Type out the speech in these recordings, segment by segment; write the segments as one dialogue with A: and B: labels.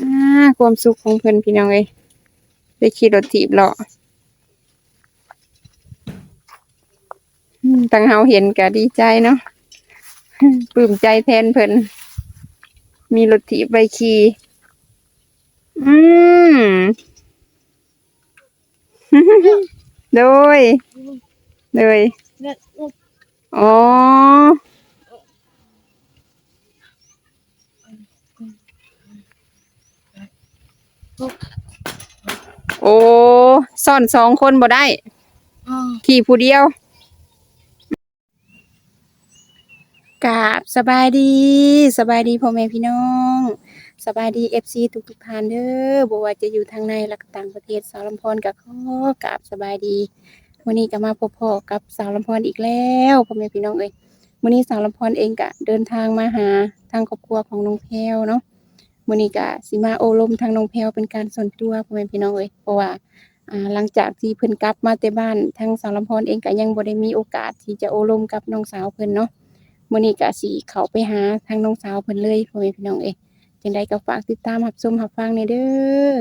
A: อ่าความสุขของเพิ่นพี่น้องเอ้ยได้ขี่รถถีบเลาะอืมตั้งเฮาเห็นก็ดีใจเนาะปลื้มใจแทนเพิ่นมีรถถีบไปขี่อืมโดยโดยอ๋อ โอ้ซ่อนสองคนบ่ได้ ขี่ผู้เดียวกราบสบายดี สบายดีพ่อแม่พี่น้อง สบายดีเอฟซีทุกทุกๆท่านเด้อบ่ว่าจะอยู่ทางในและก็ต่างประเทศสาวลำพรกับขอกราบสบายดีวันนี้ก็มาพบพ่อกับสาวลำพรอีกแล้วพ่อแม่พี่น้องเอ้ยวันนี้สาวลำพรเองก็เดินทางมาหาทางครอบครัวของน้องแพรวเนาะ วันนี้ก็สิมาโอลมทางน้องแพรวเป็นการส่วนตัวพ่อแม่พี่น้องเอ้ยเพราะว่าอ่าหลังจากที่เพิ่นกลับมาแต่บ้านทางสาวลำพรเองก็ยังบ่ได้มีโอกาสที่จะโอลมกับน้องสาวเพิ่นเนาะมื้อนี้ก็สิเข้าไปหาทางน้องสาวเพิ่นเลยพ่อแม่พี่น้องเอ้ยจังไดก็ฝากติดตามรับชมรับฟังในเด้อ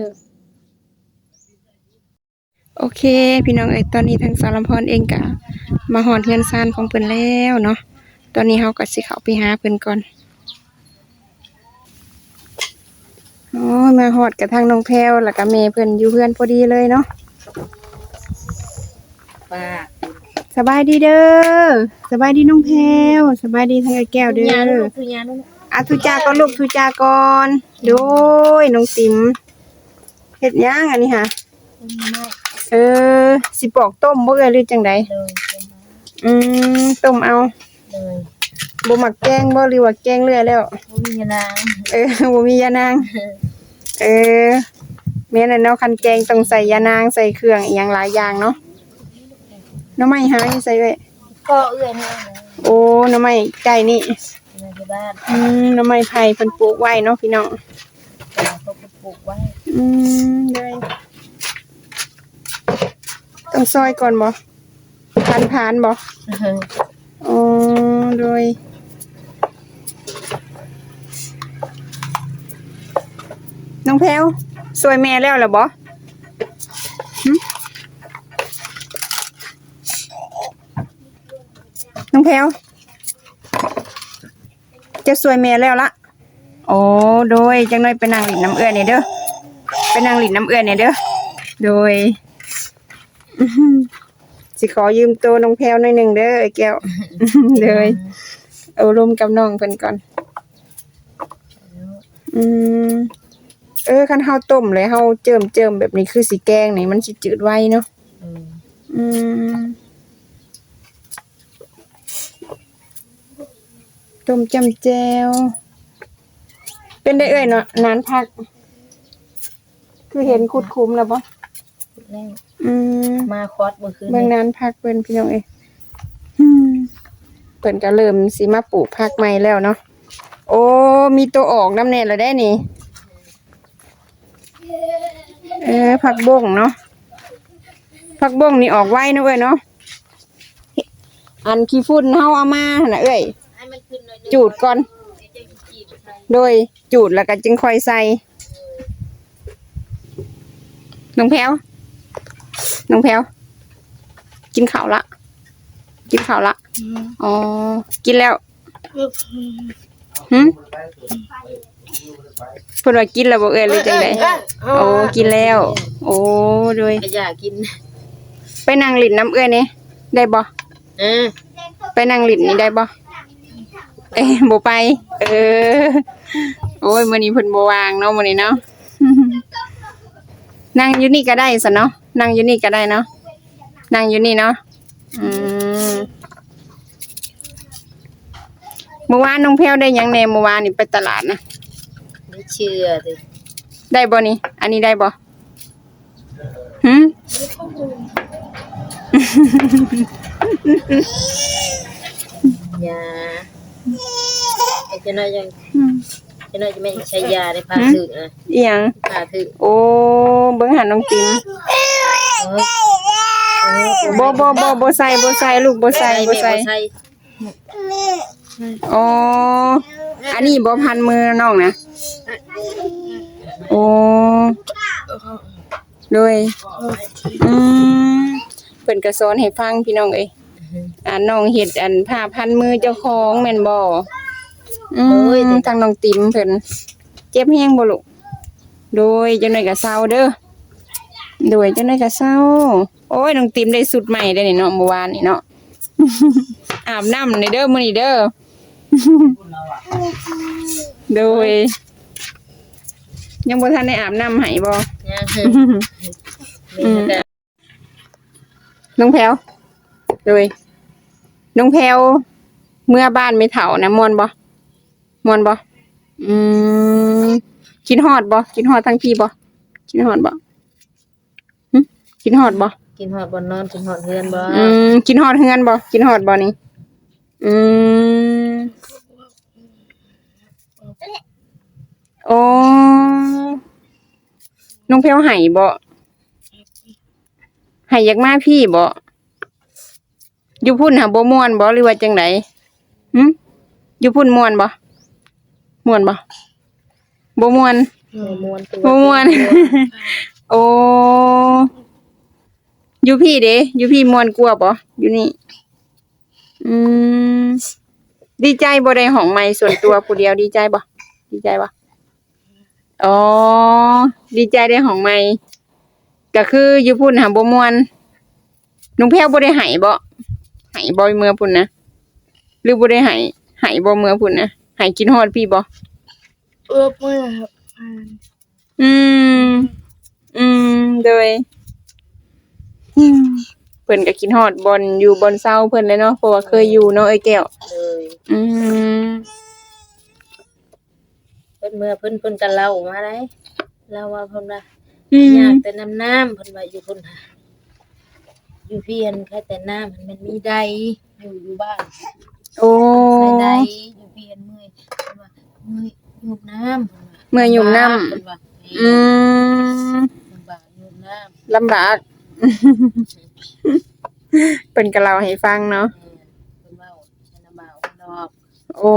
A: โอเค พี่น้องเอ้ยตอนนี้ทางสาวลำพรเองก็มาฮอดเฮือนซานของเพิ่นแล้วเนาะตอนนี้เฮาก็สิเข้าไปหาเพิ่นก่อน อ๋อมาฮอดกับทางน้องแพรวแล้วก็แม่เพิ่นอยู่เฮือนพอดีเลยเนาะ
B: ป้า
A: สบายดีเด้อสบายดีน้องแพรวสบายดีทางไอ้แก้วเด้
B: ยาลู
A: อก
B: คือยาลูก
A: อาทุจาก่อนลูกทุจาก่อนโดยน้องติ๋มเฮ็ดหยังอันนี้ค่ะ
B: ไม่
A: เออ สิปอกต้มบ่เอ้ยหรือจังได
B: เลย
A: อืมต้มเอา
B: เลย
A: บ่มักแกงบ่หรือว่าแกงเรื่อยแล้ว
B: บ่มีเงินนาง
A: เออบ่มียานาง เออแม่นแล้วเนาะคันแกงต้องใส่ยานางใส่เครื่องอีหยังหลายอย่างเนาะหน้ำไม้หาอยู่ใส่ไว้
B: ก็เอื้อนนี่
A: โอ้หน้ำไม้ไก่นี่
B: ในที่บ้าน
A: อืมหน้ำไม้ไผ่เพิ่นปลูกไว้เนาะพี่น้อง
B: เขาก็ปลูกไว้
A: อืมเลยต้องซอยก่อนบ่พันผ่านบ่ อ๋อโดย น้องแพลวสวยแม่แล้วเหรอบ่หึน้องแพลวจะสวยแม่แล้วละโอ้โดยจังน้อยไปนั่งหลินน้ำเอื้อนี่เด้อไปนั่งหลินน้ำเอื้อนี่เด้อโดยอื้อหือสิขอยืมตัวน้องแพลวหน่อยหนึ่งเด้อไอ้แก้วเลยเอารวมกับน้องเพิ่นก่อน อืม เออคันเฮาต้มเลยเฮาเจิมเจิมแบบนี้คือสิแกงนี่มันสิจืดไวเนาะอืมต้มจำแจวเป็นได้เอ่ยเนาะนานพัก คือเห็นคุดคุ้มแล้วบ่
B: แล้ว
A: อืม
B: มาคอสเมื่อคืน
A: เมืองนานพักเพิ่นพี่น้องเอ้ยอืมเพิ่นก็เริ่มสิมาปลูกผักใหม่แล้วเนาะโอ้มีตัวออกน้ำแน่แล้วได้นี่ เออผักบ้งเนาะผักบ้งนี่ออกไวเนาะเอ้ยเนาะอันขี้ฝุ่นเฮาเอามาหั่นน่ะเอ้ย
B: ให้มันขึ้นหน่อย
A: จูดก่อน โดยจูดแล้วก็จึงค่อยใส่น้องแพลวน้องแพลวกินข้าวละ กินข้าวละ อ๋อ กินแล้วหึ เพิ่นว่ากินแล้วบ่เอ่ยหรือจังไดโอ้กินแล้ว โอ้โดย
B: ก็อยากกิน
A: ไปนั่งหลินน้ำเอื้อยนี่ได้บ่
B: เออ
A: ไปนั่งหลินนี่ได้บ่เอ้ยบ่ไป เออ โอ้ยมื้อนี้เพิ่นบ่ว่างเนาะมื้อนี้เนาะนั่งอยู่นี่ก็ได้ซะเนาะนั่งอยู่นี่ก็ได้เนาะนั่งอยู่นี่เนาะอืมเมื่อวานน้องแพรวได้หยังแหน่เมื่อวานนี่ไปตลาดนะ
B: ไม่ เชื่อเลย
A: ได้บ่นี่ อันนี้ได้บ่หึ
B: ยาไอ้เจ้าน้อยยัง
A: อืม
B: เจ้าน้อยจะไม่ใช้ยาในพาถึกนะ
A: อีหยัง
B: พาถึก
A: โอ้เบิ่งหันน้องติ๋ม
B: เออเออ
A: บ่บ่บ่บ่ใส่บ่ใส่ลูกบ่ใส่บ่ใส่
B: ใส่
A: อ๋ออันนี้บ่พันมือน้องนะโอ้โดยอืมเพิ่นก็สอนให้ฟังพี่น้องเอ้ยอ่าน้องเฮ็ดอันผ้าพันมือเจ้าของแม่นบ่อืมทางน้องติ๋มเพิ่นเจ็บแฮงบ่ลูกโดยจังได๋ก็เศร้าเด้อโดยจังได๋ก็เศร้า โอ้ยน้องติ๋มได้สุดใหม่ได้นี่เนาะเมื่อวานนี่เนาะอาบน้ำในเด้อมื้อนี้เด้อ โดย ยังบ่ทันได้อาบน้ำให้บ่
B: ยังมีแต่
A: น้องแพลวโดยน้องแพลวเมื่อบ้านไม่เฒ่านะม่วนบ่ม่วนบ่อืมกินฮอดบ่กินฮอดทั้งพี่บ่กินฮอดบ่หึกินฮอดบ่
B: กินหอดบนนอนกินหอดเฮือนบ่
A: อืมกินฮอดเฮือนบ่กินฮอดบ่นี่อืม โอ้น้องแพลวไห้บ่ไห้อยากมาพี่บ่อยู่พุ่นหาบ่ม่วนบ่หรือว่าจังไดหึอยู่พุ่นม่วนบ่ม่วนบ่บ่ม่วน
B: บ่ม่วนตัว
A: บ่ม่วน โอ้อยู่พี่เด้อยู่พี่ม่วนกว่าบ่อยู่นี่ อืม ดีใจบ่ได้ห้องใหม่ส่วนตัวผู้เดียวดีใจบ่ดีใจบ่ อ๋อ ดีใจได้ห้องใหม่ก็คืออยู่พุ่นหาบ่ม่วนน้องแพ้วบ่ได้ให้บ่ให้บ่เมื่อพุ่นนะหรือบ่ได้ให้ให้บ่เมื่อพุ่นนะให้กินฮอดพี่บ่
B: เออเมื่อครับ
A: อืม อืมโดยอืมเพิ่นก็กินฮอดบอนอยู่บอนเซาเพิ่นเลยเนาะเพราะว่าเคยอยู่เนาะไอ้แก้ว
B: เลย
A: อืม
B: เพิ่นเมื่อเพิ่นเพิ่นก็เล่ามาได้เล่าว่าเพิ่นว่า
A: อืม
B: อยากแต่น้ำน้ำเพิ่นว่าอยู่เพิ่นหาอยู่เพียนแค่แต่น้ำมันมันมีใดอยู่อยู่บ้าน
A: โอ้
B: ใส่ใดอยู่เพียนเมื่อยเพิ่นว่าเมื่อยหยุบน้ำเพิ่นว่า
A: เมื่อยหยุบน้ำ
B: เพิ่นว่า
A: อืม
B: ลำบากหยุบน้
A: ลำบากเพิ่นก็เล่าให้ฟังเนาะำ
B: เออเพิ่นเว้าใช้น้ำเบาดอก
A: โอ้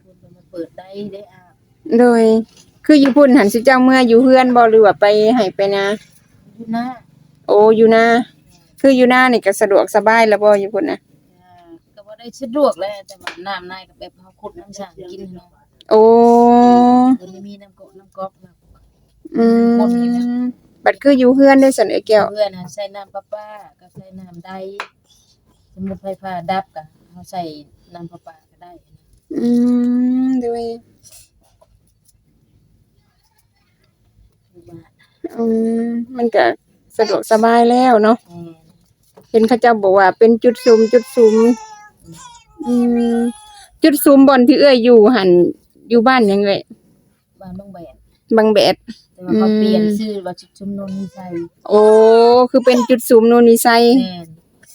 B: เพิ่นก็มาเปิดได้ได้อาบ
A: โดย คืออยู่พุ่นหันสิเจ้าเมื่ออยู่เฮือนบ่หรือว่าไปให้ไปนะ
B: อยู่หน้า
A: โอ้อยู่นาคืออยู่นานี่ก็สะดวกสบายแล้วบ่อยู่พุ่นน่ะ
B: อ่าก็บ่ได้สะดวกแล้วแต่ว่าน้ำในก็แบบเฮาขุดน้ำสร้างกินเนาะ
A: โอ้
B: เพิ่นมีน้ำกอกน้ำก๊อกมา
A: อืมบัดคืออยู่เฮือนได้สันไอ้แก้ว
B: เพื่อนน่ะใส่น้ำประปาก็ใส่น้ำใดสมมุติไฟฟ้าดับก็เฮาใส่น้ำประปาก็ได้นะ
A: อืมโดย
B: อยู่บ้าน
A: อืมมันก็สะดวกสบายแล้วเนาะ
B: แม่น
A: เห็นเขาเจ้าบอกว่าเป็นจุดซุมจุดซุมอืมจุดซุมบอนที่เอื้อยอยู่หันอยู่บ้านยังไง
B: บ้านบางแบน
A: บางแบด
B: แต่ว่าเขา
A: อืม
B: เปลี่ยนชื่อว่าชุดชุมนุมนิสัย
A: โอ้คือเป็นจุดซุมโนนนิไซ
B: แม่น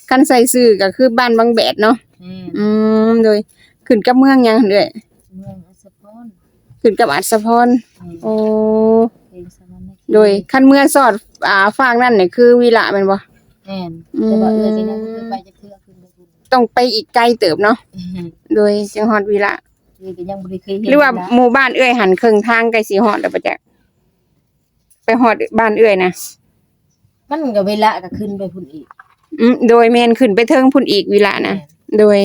A: คันใส่ซื้อก็คือบ้านบางแบดเนาะ
B: แม่น
A: อืมโดย ขึ้นกับเมืองยังเด้อย
B: เมืองอัสสะพร
A: ขึ้นกับอัศพร
B: แม่น
A: โอ้
B: เพลงสวรรค์นคร
A: โดยคันเมืองสอดอ่าฝากนั่นนี่คือวิระแม่นบ่
B: แม่นแต่ว่าเอ้ยก็ยังบ่เคยไปจักเทื่อขึ้นไปพุ่น
A: ต้องไปอีกไกลเติบเนาะโดยจังฮอดวิระ
B: เอ้ยก็ยังบ่ได้เคยเห็น
A: หรือว่า
B: นะ
A: หมู่บ้านเอื้อยหันครึ่งทางไกลสิฮอดแล้วบ่จ๊ะไปฮอดบ้านเอื้อยนะ
B: มันก็เวลาก็ขึ้นไปพุ่นอีก
A: อืมโดยแม่นขึ้นไปเทิงพุ่นอีกวิละนะโดย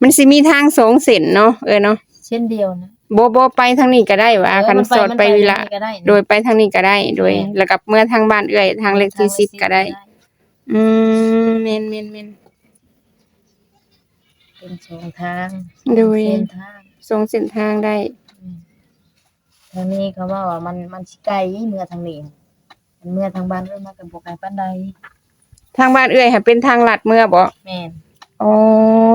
A: มันสิมีทางสองเส้นเนาะเออเนาะ
B: เช่นเดียวนะ
A: บ่บ่ไปทางนี้ก็ได้ว่าคันสอดไปวิละ
B: มันก็ได้นะ
A: โดยไปทางนี้ก็ได้ โดย แล้วกับเมื่อทางบ้านเอื้อยทางเลขที่สิบก็ได้ อืมแม่นแม่นแม่น
B: เป็นสองทาง
A: โดย
B: เส้นทาง
A: สองเส้นทางได้
B: อืมทางนี้เขาว่าว่ามันมันสิไกลเมื่อทางนี้มันเมื่อทางบ้านเอ้ยมากับบ่ไกลปานใด
A: ทางบ้านเอื้อยค่ะเป็นทางลัดเมื่อบ่
B: แม่น
A: อ๋อ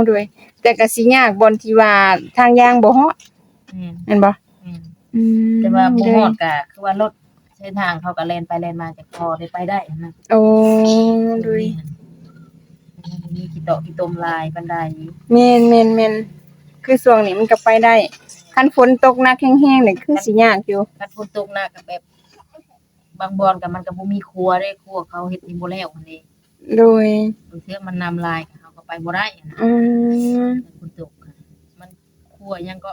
A: โดยแต่ก็สิยากบอนที่ว่าทางยางบ่ฮอด
B: แม่น
A: แม่นบ่
B: แม่น
A: อืม
B: แต่ว่าบ่
A: โด
B: ฮ
A: ย
B: อดก็คือว่ารถเส้นทางเขาก็แล่นไปแล่นมาจากพอได้ไปได้นะ
A: โอ้โดย
B: มันมีกี่โตะกี่ตมลายปานใด
A: แม่นแม่นแม่นคือช่วงนี้มันก็ไปได้คันฝนตกหนักแห้งๆนี่คือสิยากอยู่
B: คันฝนตกหนักก็แบบบางบอนก็มันก็บ่มีครัวได้ครัวเขาเฮ็ดนี่บ่แล้วหั่นเด้
A: โดย
B: บางเทื่อมันนำลายก็เขาก็ ไปบ่ได้อะนะ
A: อืม
B: ฝนตกค่ะมันครัวยังก็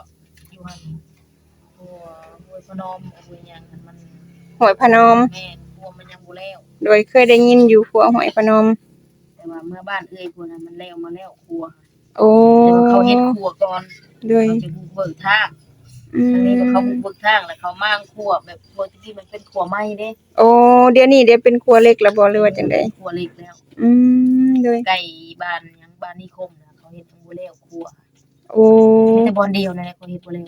B: อยู่หั่นครัวห้วยพนมห้วยหยังหั่นมัน
A: หอยพนม
B: แม่นครัวมันยังบ่แล้ว
A: โดยเคยได้ยินอยู่ขัวหอยพนม
B: แต่ว่าเมื่อบ้านเอ้ยพวกนั้นมันแล้วมาแล้วครัว
A: โอ้
B: แต่ว่าเขาเฮ็ดครัวก่อน
A: โดย
B: เขาจะบุกเบิกทาง
A: อื
B: อันนี้ก็เขา
A: ม
B: บุกเบิกทางแล้วเขามางครัวแบบครัวที่มันเป็นครัวไม้เด้
A: โอ้เดี๋ยวนี้เดี๋ยวเป็นขัวเล็กแล้วบ่หรือว่าจังได๋
B: ครัวเล็กแล้ว
A: อืมโดย
B: ใกล้บ้านหยัง บ้านนิคมนะเขาเฮ็ดบ่แล้วครัว
A: โอ้
B: มีแต่บ่อนเดียวนั่นแหละเขาเฮ็ดบ่แล้ว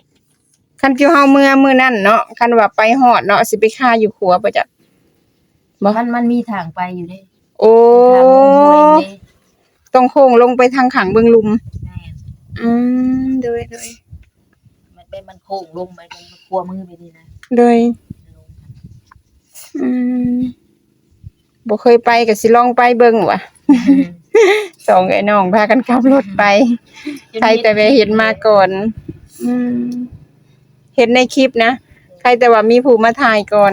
A: คันที่เฮาเมื่อมื้อนั้นเนาะคันว่าไปฮอดเนาะสิไปฆ่าอยู่ขัวบ่จ๊ะบ่
B: มันมันมีทางไปอยู่เด้
A: โอ้
B: ทางลงห้วยเด้
A: ต้องโค้งลงไปทางขังเบิงลุม
B: แม่น
A: อืมโดยโดย
B: มันเป็นมันโค้งลงไปมันครัวมือไปนี่นะ
A: โดย
B: ลง
A: อืมบ่เคยไปก็สิลองไปเบิ่งว่ะ สองไอ้น้องพากันขับรถไปใครแต่ไปเห็นมาก่อน อืมเห็นในคลิปนะใครแต่ว่ามีผู้มาถ่ายก่อน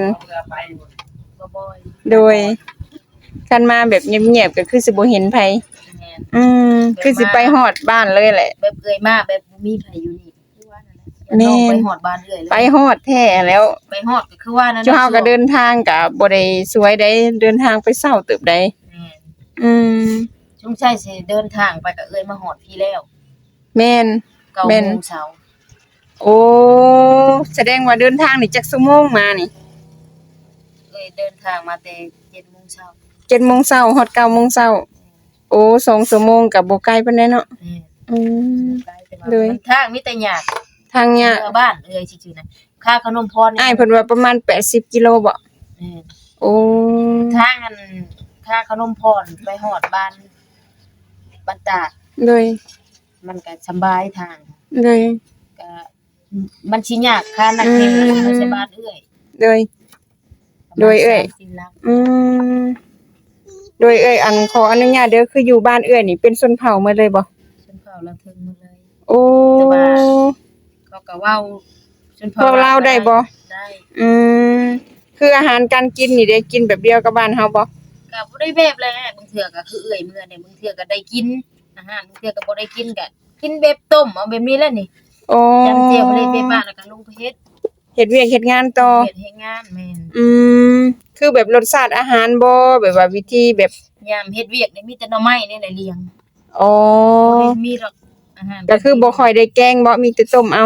B: บ่บ่อย
A: โดยคันมาแบบเงียบๆก็คือสิบ่เห็นไผ
B: แม่น
A: อืมคือสิไปฮอดบ้านเลยแหละ
B: แบบเอ่ยมาแบบบ่มีไผอยู่นี่คือว่านั่นแหละอย่า
A: แม่
B: ลอง
A: น
B: ไปหอดบ้านเอ่ยเลย
A: ไปฮอดแท้แล้ว
B: ไปหอดก็คือว่านั่น
A: เจ้าเฮาก็เดินทางก็บ่ได้สวยได้เดินทางไปเช้าตึบใด
B: แม่น
A: อืม
B: ช่วงใช่สิเดินทางไปก็เอ่ยมาหอดพี่แล้ว
A: แม่น
B: เก้า
A: แม่น
B: โมงเช้า
A: โอ้แสดงว่าเดินทางนี่จักชั่วโมงมานี่
B: เอ่ยเดินทางมาแต่7โมงเช้า
A: 7โมงเช้าฮอด9โมงเช้าโอ้สองชั่วโมงก็บ่ไกลปานใดเนาะ
B: แม่น
A: อืม
B: ไปแต่ว่า
A: เลย
B: มันทางมีแต่ยาก
A: ทางเนี้ย
B: เมื่อบ้านเอ่ยซื่อๆนะค่าขนมพรนี่
A: อ้ายเพิ่นว่าประมาณ 80กิโลบ่
B: แม่น
A: โอ้
B: ทางอันค่าขนมพรไปหอดบ้าน บ้านตาด
A: เลย
B: มันก็สำบายทาง
A: เลย
B: ก็มันสิยากค่านักเรียน
A: อืม
B: มันสิบาทเอื้อย
A: เลยโดยเอื้อย
B: ประมาณสามสี่ลัก
A: อืมโดยเอ้ยอันขออนุญาตเด้อคืออยู่บ้านเอ้ยนี่เป็นชนเผ่าหมาเลยบ่
B: ชนเผ่าละถึงหมดเลย
A: โอ้
B: แต่ว่า เขาก็เว้าชนเผ่า
A: เว้าลาวได้บ่
B: ได้
A: อืมคืออาหารการกินนี่ได้กินแบบเดียวกับบ้านเฮาบ่
B: ก็บ่ได้แบบแหละบางเทื่อก็คือเอื้อยเมื่อเนี่ยบางเทื่อก็ได้กินอาหารบางเทื่อก็บ่ได้กินก็กินแบบต้มเอาแบบนี้แหละนี่
A: โอ้
B: จำเจียวบ่ได้ไปบ้านแล้วก็ลงไปเฮ็ด
A: เฮ็ดเวียกเฮ็ดงานต่อ
B: เฮ็ดให้งานแม่น
A: อืมคือแบบรสชาติอาหารบ่แบบว่าวิธีแบบ
B: ยามเฮ็ดเวียกนี่มีแต่หน่อไม้นี่แหละเลี้ยง
A: อ๋อ
B: บ่ได้มีหรอกอาหาร
A: ก็คือบ่ค่อยได้แกงบ่มีแต่ต้มเอา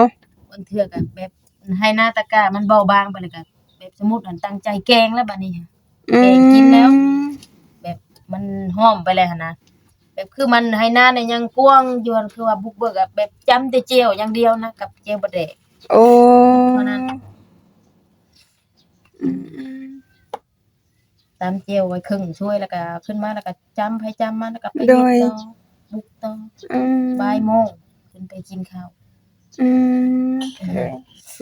B: บางเทื่อก็แบบให้หน้าตะกร้ามันเบาบางไปเลยก็แบบสมมุติอันตั้งใจแกงแล้วบัดนี้ค่ะ
A: อืม
B: แกงกินแล้วแบบมัน ห้อมไปเลยหั่นนะแบบคือมันให้หน้าเนี่ยยังกว้างอยู่หั่นคือว่าบุกเบิกอะแบบจำแต่เจียวอย่างเดียวนะกับเจียวบ่ได้
A: โอ้
B: เท่านั้น
A: อืม
B: ตามเจียวไว้ครึ่งช่วยแล้วก็ขึ้นมาแล้วก็จำให้จำมาแล้วก็ไปเฮ็ดต่อบุกต่อ
A: อืม
B: บ่ายโมงขึ้นไปกินข้าว
A: อืม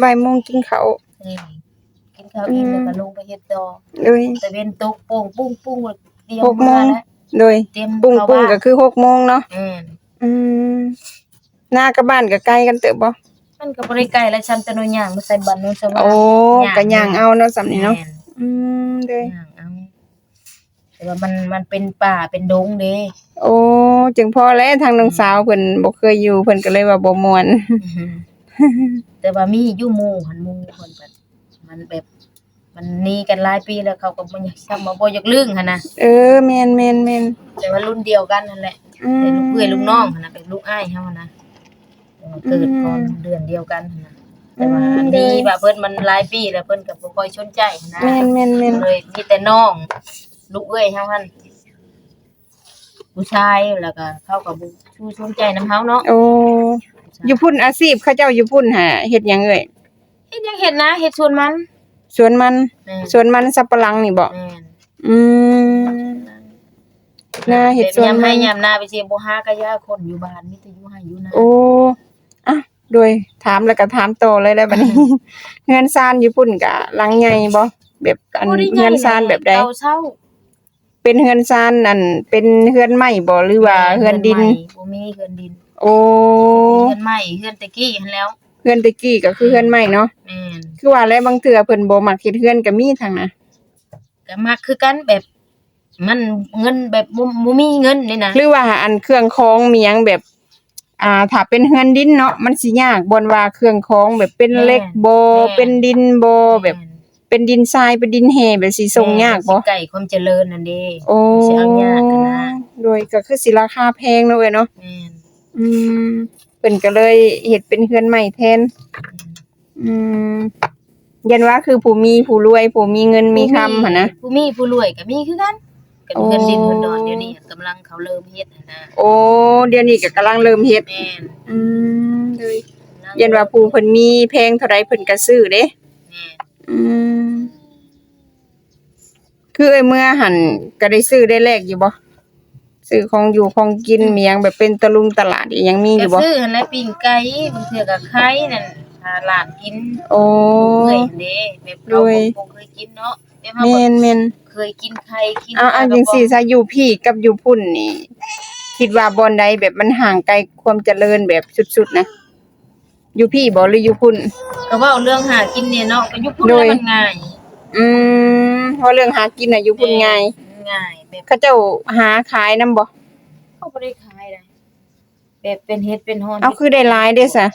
A: บ่ายโมงกินข้าว
B: เออกินข้าวอิ่มแล้วก็ลงไปเฮ็ดต่อ
A: โดย
B: แต่เว้นตกโป่งปุ้งปุ้งเตรียม
A: หกโม
B: มาง แล้ว
A: โดย
B: เตรียม
A: ปุ้ง
B: เข้า
A: ปุ้ง
B: บ้าน
A: ก็คือหกโมงเนาะ
B: อืม
A: อืมหน้ากับบ้านก็ใกล้กันเติบบ่
B: มันก็บ่ได้ไกลแล้วฉันแต่น้อยย่างมาใส่บันนู้นซะว่า
A: โอ้
B: ย่าง
A: ก็ย่างเอาเนาะสำนี้เนาะ
B: แม่
A: อืมเด้อ
B: ย่างเอาแต่ว่ามันมันเป็นป่าเป็นดงเด้
A: โอ้จึงพอแล้วทางน้องสาวเพิ่นบ่เคยอยู่เพิ่นก็เลยว่าบ่ม่วน
B: แต่ว่ามีอยู่หมู่หันหมู่เพิ่นแบบมันแบบ มันหนีกันหลายปีแล้วเขาก็บ่อยากซ้ำบ่บ่อยากลึงหั่นน่ะ
A: เออแม่นแม่นแม่น
B: แต่ว่ารุ่นเดียวกันนั่นแหละ
A: อืม
B: เป็นลูกเอื้อยลูกน้องหั่นน่ะเป็นลูกอ้ายเฮาหั่นน่ะแต่ว่าเกิดก่อนเดือนเดียวกันหั่นน่ะแต่ว่าดีว่าเพิ่นมันหลายปีแล้วเพิ่นก็บ่ค่อยสนใจหั่นนะ
A: แม่นแม่นแม่น
B: เลยมีแต่น้อง ลูกเอ้ยเฮาหั่นผู้ชายแล้วก็เขาก็บ่ชูสนใจนํเฮาเนาะ
A: โอ้อยู่พุ่นอาชีพเขาเจ้าอยู่พุ่นหาเฮ็ดหยังเอ่ย
B: เฮ็ดหยังเฮ็ดนะเฮ็ดสวนมัน
A: สวนมัน
B: แม่น
A: สวนมันสับปะหลังนี่บ่
B: แม่น
A: อืมนาเฮ็ดสวนมัน
B: ยามให้ยามนาไปสิบ่หากะยาคนอยู่บ้านมีแต่อยู่ให้อยู่นา
A: โอ้อะโดยถามแล้วก็ถามต่อเลยแล้วบัดนี้เฮือนซานอยู่พุ่นก็หลังใหญ่บ่แบบอัน
B: บ่ได้ใหญ่
A: เฮือนซานแบบใด
B: เก่าเช่า
A: เป็นเฮือนซานอันเป็นเฮือนไม้บ่หรือว่าเฮือนดิน
B: ใหม่บ่มีเฮือนดิน
A: โอ้
B: เฮือนใหม่เฮือนตะกี้หั่นแล้ว
A: เฮือนตะกี้ก็คือเฮือนไม้เนาะ
B: แม่น
A: คือว่าแล้วบางเทื่อเพิ่นบ่มักเฮ็ดเฮือนก็มีทางนะ
B: ก็มักคือกันแบบ มันเงินแบบบ่บ่มีเงินนี่นะ
A: หรือว่าอันเครื่องของมีหยังแบบ อ่าถ้าเป็นเฮือนดินเนาะมันสิยากบ่นว่าเครื่องของแบบเป็นเหล็กบ่เป็นดินบ่แบบเป็นดินทรายเป็นดินแห่แบบสิส่งยากบ่
B: สิไก่ความเจริญนั่นเด้
A: โอ้
B: สิเอายากกันนะ
A: โดยก็คือสิราคาแพงเนาะเว้ยเนาะ
B: แม่น
A: อืม เพิ่นก็เลยเฮ็ดเป็นเฮือนใหม่แทน อืมยันว่าคือผู้มีผู้รวยผู้มีเงินมีคำหั่นนะ
B: ผู้มีผู้รวยก็มีคือกันกัน
A: โอ้
B: เงินดินเงินดอนเดี๋ยวนี้กำลังเขาเริ่มเฮ็ดหั่นนะ
A: โอ้ เดี๋ยวนี้ก็กำลังเริ่มเฮ็ด
B: แม่น
A: อืมเลยยันว่าผู้เพิ่นมีแพงเท่าใดเพิ่นก็ซื้อเด้
B: แม่น
A: อืมคือไอ้เมื่อหันก็ได้ซื้อได้แลกอยู่บ่ ซื้อของอยู่ของกินเมียงแบบเป็นตะลุงตลาดอีหยังมีอยู่
B: ก็
A: บ่
B: ซื้อหั่นแหละปิ้งไก่บางเทื่อก็ไข่นั่นหาหลานกิน
A: โอ้
B: เคยเด้แบบเรา
A: โดย
B: บ่เคยกินเนาะแบบเฮา
A: แม่
B: บ่
A: นแม่น
B: เคยกินไข่กิน
A: เอาเอาจังซี่ซะอยู่พี่กับอยู่พุ่นนี่ คิดว่าบ่อนใดแบบมันห่างไกลความเจริญแบบสุดๆนะ อยู่พี่บ่หรืออยู่พุ่น
B: ก็เว้าเรื่องหากินเนี่ยเนาะก็อยู่พุ่น
A: โด
B: แล้ว
A: ย
B: มันง่าย
A: อืมเพราะเรื่องหากินน่ะอยู่พุ่นง่าย
B: ง่ายแบบ
A: เขาเจ้าหาขายนํบ่
B: เขาบ่ได้ขายได้แบบเป็นเฮ็ดเป็นฮอน
A: เอาคือได้หลายเด้ซะ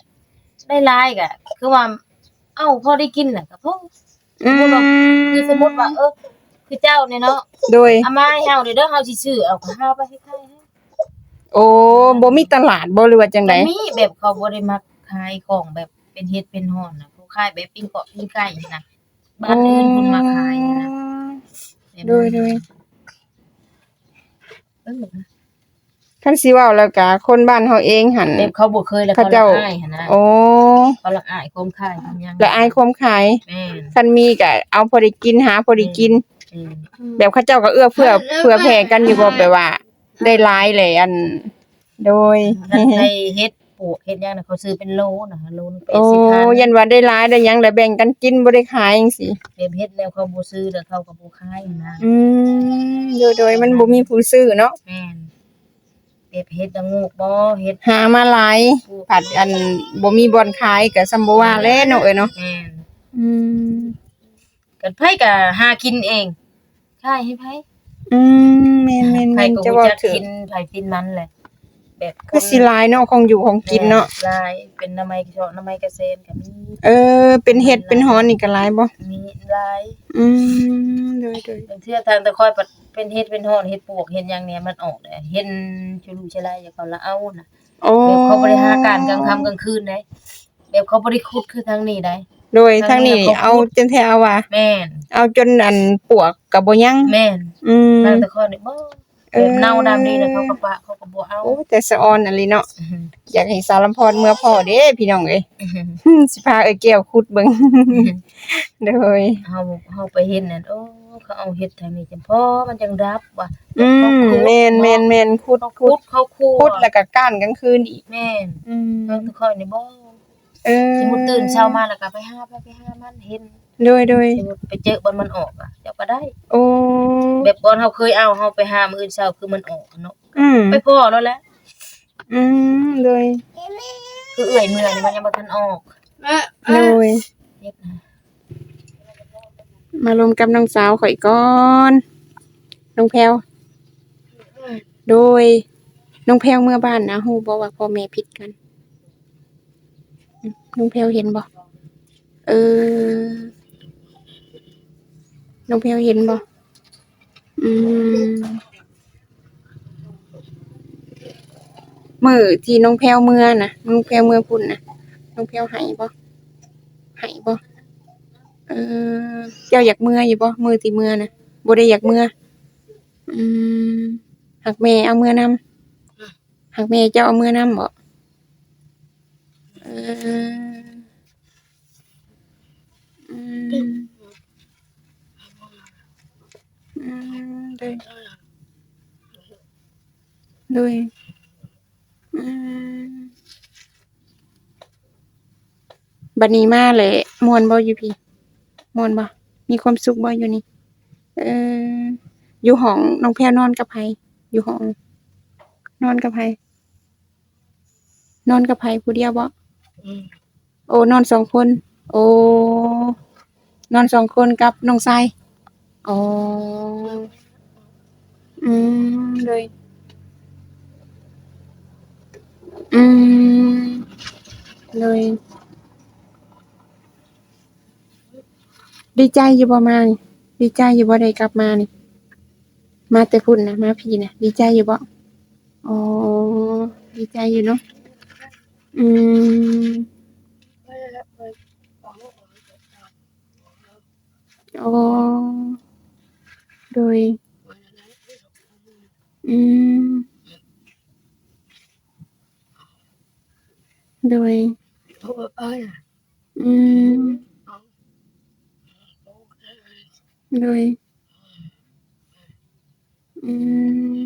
B: ได้หลายก็คือว่า เอ้าพอได้กินน่ะก็พอ
A: อืม
B: คือสมมุติว่าเออคือเจ้าเนี่ยเนาะ
A: โดย
B: เอามาให้เฮาเด้อเด้อเฮาสิซื้อเอาก็เฮาไปให้ใครให้
A: โอ้บ่มีตลาดบ่หรือว่าจังได
B: แต่มีแบบเขาบ่ได้มักขายของแบบเป็นเฮ็ดเป็นฮอนน่ะผู้ขายแบบปิ้งเกาะปิ้งไก่นี่นะบ้านอื่นเพิ่นมาขายนะแบบนั้น
A: โดยโดย
B: เออ
A: คันสิเว้าแล้วก็คนบ้านเฮาเองหั่น
B: แบบเขาบ่เคยแล้ว
A: เขา
B: เขาละ
A: เจ้า
B: อายหั่นนะ
A: โอ้
B: เขาละอายความขายทำยัง
A: ละอายความขาย
B: แม่น
A: คันมีก็เอาพอได้กินหาพอได้กิน
B: อืม
A: แบบเขาเจ้าก็เอื้อเพื่อเพื่อแผ่กันอยู่บ่แบบว่า ได้หลายเลยอัน โดย
B: คันไทยเฮ็ด ปลูกเฮ็ดหยังน่ะเขาซื้อเป็นโลนะโลนึงเป็น
A: โอ้
B: สิบพัน
A: ยันว่าได้หลายได้หยังแล้วแบ่งกันกินบ่ได้ขายจังซี่
B: แบบเฮ็ดแล้วเขาบ่ซื้อแล้วเขาก็บ่ขายหั่นนะ
A: อืมโดยโดยมันบ่มีผู้ซื้อเนาะ
B: แม่นแบบเฮ็ดละงูกบ่เฮ็ด
A: หามาหลายผัดอันบ่มีบ่อนขายก็ซ้ำบ่ว่าแล้วเนาะเอ้ยเนาะ
B: แม่น
A: อืม
B: กันไผก็หากินเองขายให้ไผ
A: อืมแม่นแม่น
B: ไผ
A: แม่น
B: ก็
A: จะ
B: รู้
A: เว่า
B: จัก
A: ถึง
B: กินไผกินมันแหละ แบบ
A: คือสิหลายเนาะของอยู่ของกินเนาะ
B: แม่ลายเป็นน้ำไม้เฉาะน้ำไม้กระเซนก็มี
A: เออ เป็นเห็ดเป็นหอนนี่ก็หลายบ่
B: มีลาย
A: อืมโดยโดย
B: บางเทื่อทางตะคอยปัดเป็นเฮ็ดเป็นฮอนเฮ็ดปวกเฮ็ดหยังเนี่ยมันออกได้เห็นชุลูชะลายอย่าเขาละเอาน่ะ
A: โอ้
B: แบบเขาบริหารการกลางค่ำกลางคืนได้แบบเขาบริคุดคือทางนี้ได้
A: โดยทางนี้เอาจนแท้เอาว่า
B: แม่น
A: เอาจนอันปวกก็บ่ยัง
B: แม่น
A: อืม
B: ทางตะคอยนี่บ่
A: เอ
B: แบ
A: อ
B: บเน่าดำนี่น่ะเขาก็ปะเขาก็บ่เอา
A: โอ้แต่สะออนอันนี้เนาะอยากให้สารพรเมื่อพ่อเด้พี่น้องเอ้ยสิพาเอ้ยแก้วขุดเบิ่งโดย
B: เฮาเฮาไปเห็นนั่นโอ้เขาเอาเฮ็ดทางนี้จังพอมันจังรับว่ะ
A: อืมแม่นแม่นแม่นขุด
B: เขา
A: ขุ
B: คุ
A: ด
B: ดเขาคู
A: ขุดแล้วก็ก้านกลางคืนอีก
B: แม่น
A: อืม
B: ทางตะคอยนี่บ่
A: เออ
B: สมมุติตื่นเช้ามาแล้วก็ไปหาไปไปหามันเห็น
A: โดยโดย
B: สมมุติไปเจอบอลมันออกอะเจ้าก็ได้
A: โอ้
B: แบบบอลเฮาเคยเอาเฮาไปหามื้ออื่นเช้าคือมันออกเนาะ
A: อืม
B: ไปพอแล้วแหละ
A: อืมโดย
B: คือเอื่อยเมื่อยนี่มันยังบ่ทันออก
A: โดย
B: เฮ็ดนะ
A: มารวมกับน้องสาวข่อยก่อนน้องแพลวโดยน้องแพลวเมื่อบ้านนะฮู้บ่ว่าพ่อแม่ผิดกันอืมน้องแพลวเห็นบ่เออ น้องแพลวเห็นบ่อืมมือที่น้องแพลวเมื่อนะน้องแพลวเมื่อพุ่นนะน้องแพลวให้บ่ให้บ่เออเจ้าอยากเมื่ออยู่บ่มือตีเมื่อนะบ่ได้อยากเมื่ออืมหักแม่เอาเมื่อนำหักแม่เจ้าเอาเมื่อนำบ่เอออืมอื มโดยโดยอืมบัดนี้มาเลยม่วนบ่อยู่พี่มวนบ่มีความสุขบ่อยู่นี่เอออยู่ห้องน้องแพรนอนกับไผอยู่ห้อง นอนกับไผนอนกับไผผู้เดียวบ่
B: อืม
A: โอ้นอนสองคน โอ้นอนสองคนกับน้องทรายอ๋อ อืมเลยอืมเลยดีใจอยู่บ่มานี่ดีใจอยู่บ่ได้กลับมานี่ มาแต่พุ่นนะมาพี่นะดีใจอยู่บ่อ๋อดีใจอยู่เนาะอืมอ๋อโดย อืม โดยอืม โดย อืม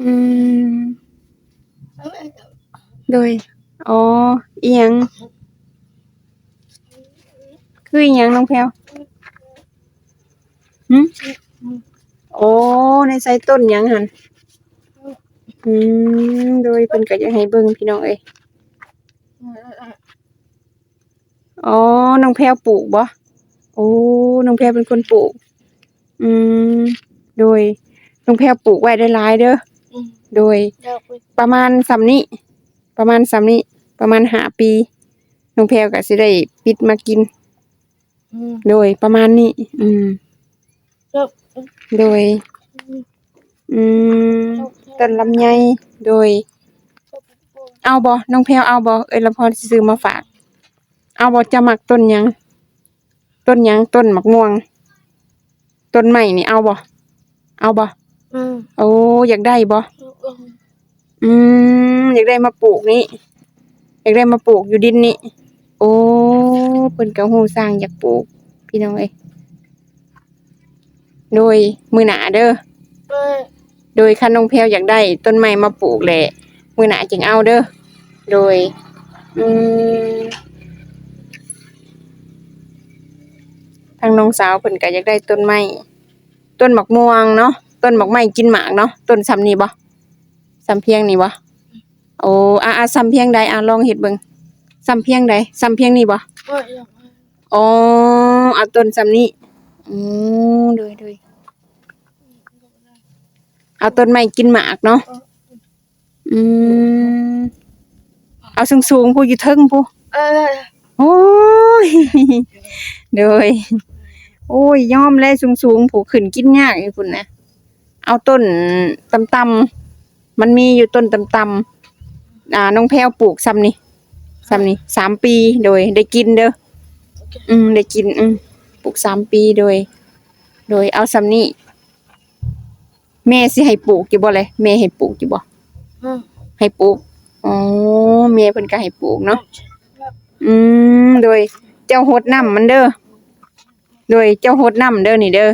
A: อืมโดย อ๋ออีหยัง คืออหยังน้องแพลวหึโอ้ในไซต้นหยังหันอืมโดยเพิ่นก็อยากให้เบิ่งพี่น้องเอ้ยอ๋อน้องแพลวปลูกบ่โอ้น้องแพลวเป็นคนปลูก อืมโดยน้องแพลวปลูกไว้ได้หลายเด้อโดย ประมาณสำนี้ ประมาณสำนี้ ประมาณห้าปี น้องแพลวก็สิได้ปิดมากิน โดยประมาณนี้ อืมโดย อืม ต้นลำไยโดย เอาบ่น้องแพลวเอาบ่เอ้ยละพรสิซื้อมาฝาก เอาบ่จะมักต้นหยัง ต้นหยังต้นมะม่วง ต้นไม้นี่เอาบ่เอาบ่โอ้อยากได้บ่อืม อยากได้มาปลูกนี่ อยากได้มาปลูกอยู่ดินนี่ โอ้เพิ่นก็ฮู้สร้างอยากปลูก พี่น้องเอ้ยโดยมื้อหน้าเด้อโดยคันน้องแพรวอยากได้ ต้นไม้มาปลูกแหละมื้อหน้าจึงเอาเด้อโดย อืมทางน้องสาวเพิ่นก็อยากได้ต้นไม้ต้นหมากม่วงเนาะต้นหมากไม้กินหมากเนาะต้นซำนี้บ่ซำเพียงนี่บ่โอ้อาอาซำเพียงใดอาลองเฮ็ดเบิ่ง ซำเพียงใดซำเพียงนี้บ่อ๋อเอาต้นซำนี้อืมโดยโดยเอาต้นไม้กินหมากเนาะอืมเอาสูงๆผู้อยู่เทิงผู้โอ้ยโดยโอ้ยยอมเลยสูงๆผู้ขึ้นกินยากอยู่พุ่นนะเอาต้นต่ำๆมันมีอยู่ต้นต่ำๆอ่าน้องแพรวปลูกซ้ำนี่ ซ้ำนี่สามปีโดยได้กินเด้ออืมได้กิน อืมปลูกสามปีโดย โดยเอาซ้ำนี่แม่สิให้ปลูกอยู่บ่เลยแม่ให้ปลูกอยู่บ่ให้ปลูกอ๋อแม่เพิ่นก็ให้ปลูกเนาะอืมโดย เจ้าหดน้ำมันเด้อโดยเจ้าหดน้ำเด้อนี่เด้อ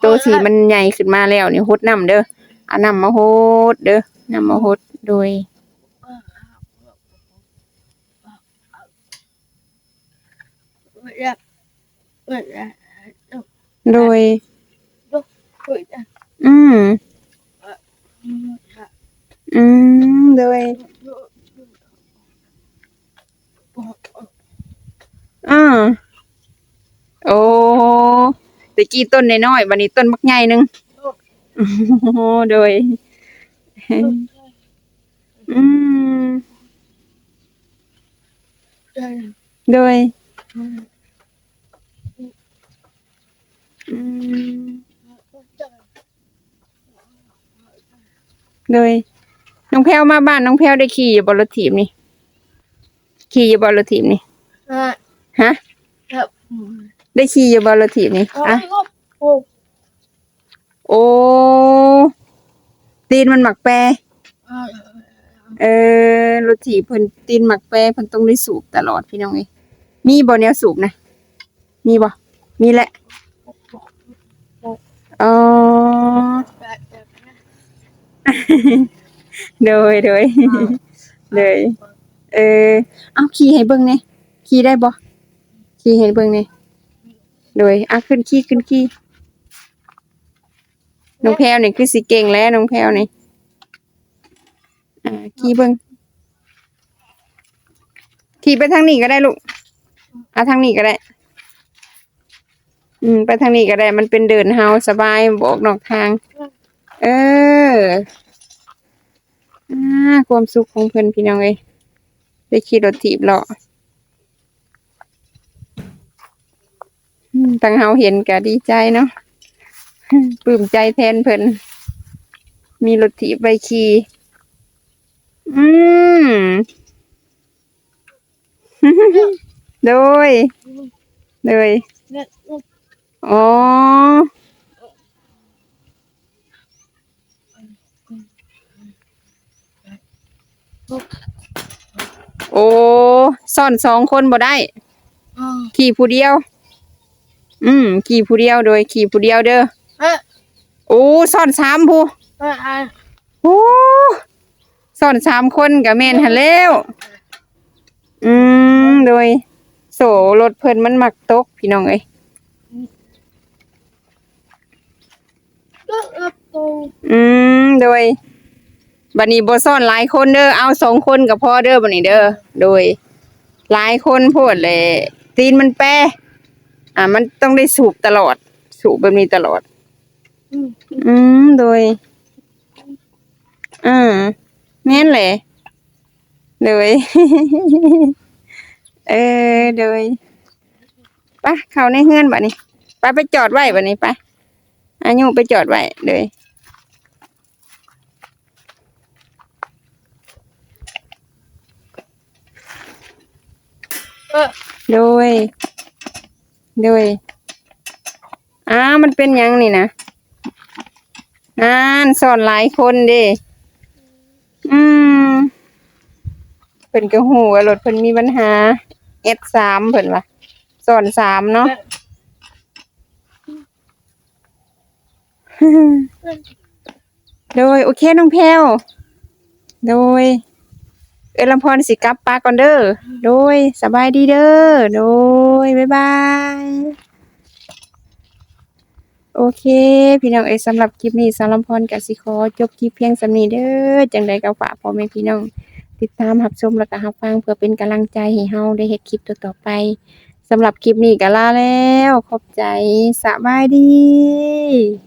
A: โตสีมันใหญ่ขึ้นมาแล้วนี่หดน้ำเด้อเอาน้ำมาหดเด้อน้ำมาหดโดย โดย อืม อืม โดย อ่า โอ้ตะกี้ต้นน้อยๆบัดนี้ต้นบักใหญ่หนึงโอ้โหโดย อืม โดยอื มโดยน้องแพรวมาบ้านน้องแพรวได้ขี่อยู่บนรถถีบนี่ ขี่อยู่บนรถถีบนี่ ฮะ ได้ขี่อยู่บนรถถีบนี่อะโอ้ตีนมันหมักแปรเออรถถีบเพิ่นตีนหมักแปรเพิ่นต้องได้สูบตลอดพี่น้องเอ้ยมีบ่แนวสูบนะ มีบ่มีแหละ อ๋อ โดยโดยเลยเออ เอาขี่ให้เบิ่งแหน่ขี่ได้บ่ขี่ให้เบิ่งแหน่โดยอะขึ้นขี่ขึ้นขี่น้องแพรวนี่คือสิเก่งแล้วน้องแพรวนี่อ่าขี่เบิ่งขี่ไปทางนี้ก็ได้ลูกเอาทางนี้ก็ได้ อืม ไปทางนี้ก็ได้ มันเป็นเดินเฮาสบายบอกนอกทาง เอออ่าความสุขของเพิ่อนพี่น้องเอ้ยได้ขี่รถถีบเลาะอืมตังเฮาเห็นก็ดีใจเนาะปลื้มใจแทนเพิ่นมีรถถีบไปขี่อืมโดยโดย อ๋อโอ้ซ่อนสองคนบ่ได้
B: อืม
A: ขี่ผู้เดียว อืม ขี่ผู้เดียวโดย ขี่ผู้เดียวเด้อ
B: เอ้ย
A: โอ้ซ่อนสามผู้
B: เอ้ยอะ
A: โอ้ซ่อนสามคนกับแม่นหันแล้ว อืม โดย โสรถเพิ่นมันมักตกพี่น้องเอ้ย
B: เอ้ยเอ้ยปู
A: อืมโดยบัดนี้บ่ซ่อนหลายคนเด้อเอาสองคนก็พอเด้อบัดนี้เด้อโดย หลายคนโพดเลยตีนมันแปรอ่า มันต้องได้สูบตลอด สูบแบบนี้ตลอด
B: อืม
A: อืมโดยอ่าแม่นแหละโดย เออโดยไปเข้าในเฮือนบัดนี้ไปไปจอดไว้บัดนี้ไป อายุไปจอดไว้เลย
B: เอ้ย
A: โดย โดยอ้ามันเป็นหยังนี่นะอ่านสอนหลายคนเด้อืมเพิ่นก็ฮู้ว่ารถเพิ่นมีปัญหา S3 เพิ่นว่าสอนสามเนาะ โดยโอเคน้องแพลวโดย เอลำพรสิกลับปาก่อนเด้อโดยสบายดีเด้อโดยบ๊ายบายโอเค พี่น้องเอยสำหรับคลิปนี้สารำพรกับสิขอจบคลิปเพียงสำนีเด้อจังใดก็ฝากพ่อแม่พี่น้อง ติดตามรับชมแล้วก็รับฟังเพื่อเป็นกำลังใจให้เฮาได้เฮ็ดคลิปต่อๆไปสำหรับคลิปนี้ก็ลาแล้ว ขอบใจสบายดี